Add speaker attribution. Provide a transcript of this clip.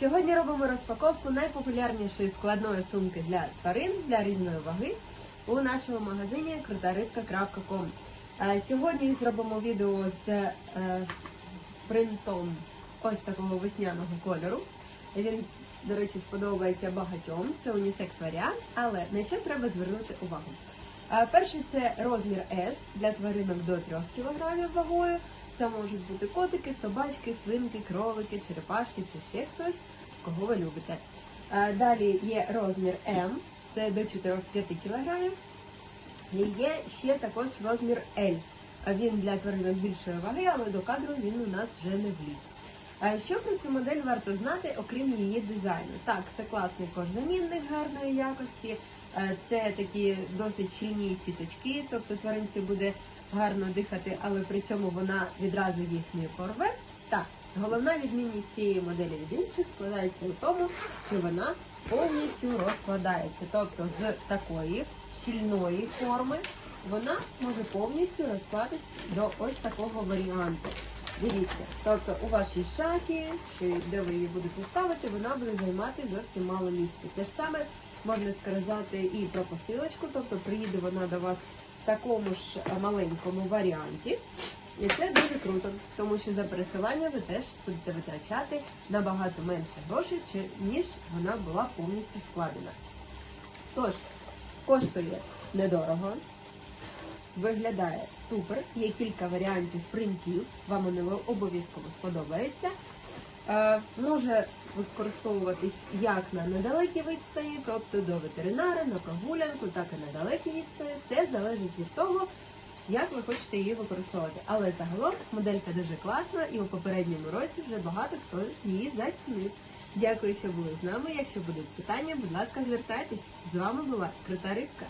Speaker 1: Сьогодні робимо розпаковку найпопулярнішої складної сумки для тварин для різної ваги у нашому магазині крутарибка.com. Е, Сьогодні зробимо відео з е, принтом ось такого весняного кольору. Він, до речі, сподобається багатьом. Це унісекс варіант, але на що треба звернути увагу? Е, Перший це розмір S для тваринок до 3 кг вагою. Це можуть бути котики, собачки, свинки, кролики, черепашки чи ще хтось, кого ви любите. Е, Далі є розмір М, це до 4-5 кг. І є ще також розмір L. Він для тваринок більшої ваги, але до кадру він у нас вже не вліз. Що про цю модель варто знати, окрім її дизайну? Так, це класний кожзамінник гарної якості, е, це такі досить щільні сіточки, тобто тваринці буде гарно дихати, але при цьому вона відразу їх не порве. Так, головна відмінність цієї моделі від інших складається у тому, що вона повністю розкладається. Тобто з такої щільної форми вона може повністю розклатись до ось такого варіанту. Дивіться, тобто у вашій шафі, чи де ви її будете ставити, вона буде займати зовсім мало місця. Те ж саме можна сказати і про посилочку, тобто приїде вона до вас в такому ж е, маленькому варіанті. І це дуже круто, тому що за пересилання ви теж будете витрачати набагато менше грошей, ніж вона була повністю складена. Тож, коштує недорого, виглядає супер. Є кілька варіантів принтів, вам вони обов'язково сподобаються. Е, може використовуватись як на недалекій відстані, тобто до ветеринара, на прогулянку, так і на далекій відстані. Все залежить від того, як ви хочете її використовувати. Але загалом моделька дуже класна, і у попередньому році вже багато хто її зацінив. Дякую, що були з нами. Якщо будуть питання, будь ласка, звертайтесь. З вами була Крута Рибка.